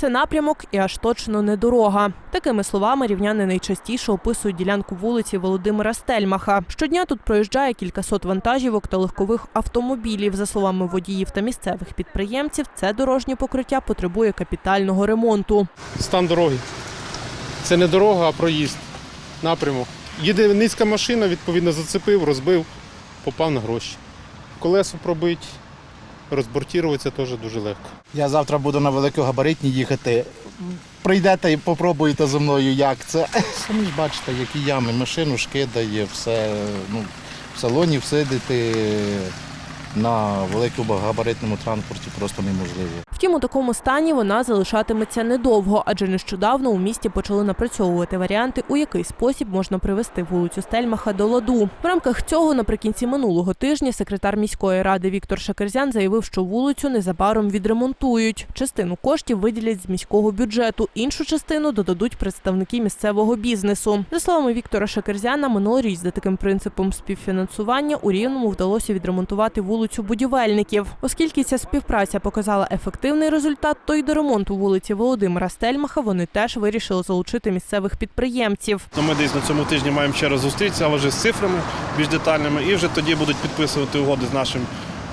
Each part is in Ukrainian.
Це напрямок і аж точно не дорога. Такими словами рівняни найчастіше описують ділянку вулиці Володимира Стельмаха. Щодня тут проїжджає кількасот вантажівок та легкових автомобілів. За словами водіїв та місцевих підприємців, це дорожнє покриття потребує капітального ремонту. Стан дороги. Це не дорога, а проїзд. Напрямок. Їде низька машина, відповідно, зацепив, розбив, попав на гроші. Колесо пробить, розбортіруватися теж дуже легко. Я завтра буду на великогабаритні їхати. Прийдете і попробуєте зі мною, як це. Самі ж бачите, які ями, машину шкидає, все. Ну, в салоні всидити на великогабаритному транспорті просто неможливо. Втім, у такому стані вона залишатиметься недовго, адже нещодавно у місті почали напрацьовувати варіанти, у який спосіб можна привести вулицю Стельмаха до ладу. В рамках цього наприкінці минулого тижня секретар міської ради Віктор Шакерзян заявив, що вулицю незабаром відремонтують. Частину коштів виділять з міського бюджету, іншу частину додадуть представники місцевого бізнесу. За словами Віктора Шакерзяна, минулоріч за таким принципом співфінансування у Рівному вдалося відремонтувати вулицю будівельників. Оскільки ця співпраця показала ефективний результат, то й до ремонту вулиці Володимира Стельмаха вони теж вирішили залучити місцевих підприємців. Ми десь на цьому тижні маємо ще раз зустрітися, але вже з цифрами більш детальними, і вже тоді будуть підписувати угоди з нашим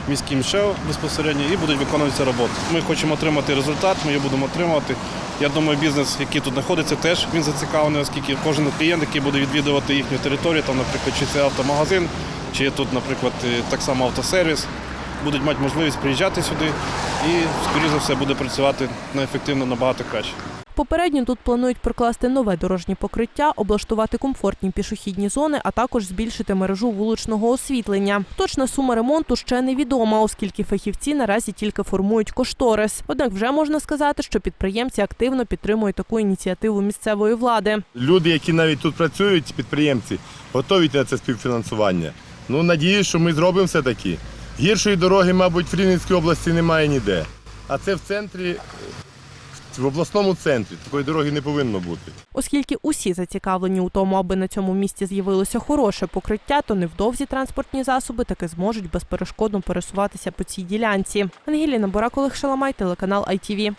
міським ШЕО безпосередньо і будуть виконуватися роботи. Ми хочемо отримати результат, ми його будемо отримувати. Я думаю, бізнес, який тут знаходиться, теж він зацікавлений, оскільки кожен клієнт, який буде відвідувати їхню територію, там, наприклад, чи це автомагазин, чи є тут, наприклад, е, так само автосервіс, будуть мати можливість приїжджати сюди і, скоріше за все, буде працювати на ефективно набагато краще. Попередньо тут планують прокласти нове дорожнє покриття, облаштувати комфортні пішохідні зони, а також збільшити мережу вуличного освітлення. Точна сума ремонту ще невідома, оскільки фахівці наразі тільки формують кошторис. Однак вже можна сказати, що підприємці активно підтримують таку ініціативу місцевої влади. Люди, які навіть тут працюють, підприємці, готові на це співфінансування. Ну, надіюсь, що ми зробимо все таки. Гіршої дороги, мабуть, в Рівненській області немає ніде. А це в центрі, в обласному центрі. Такої дороги не повинно бути. Оскільки усі зацікавлені у тому, аби на цьому місці з'явилося хороше покриття, то невдовзі транспортні засоби таки зможуть безперешкодно пересуватися по цій ділянці. Ангеліна Борак, Олег Шаламай, телеканал ITV.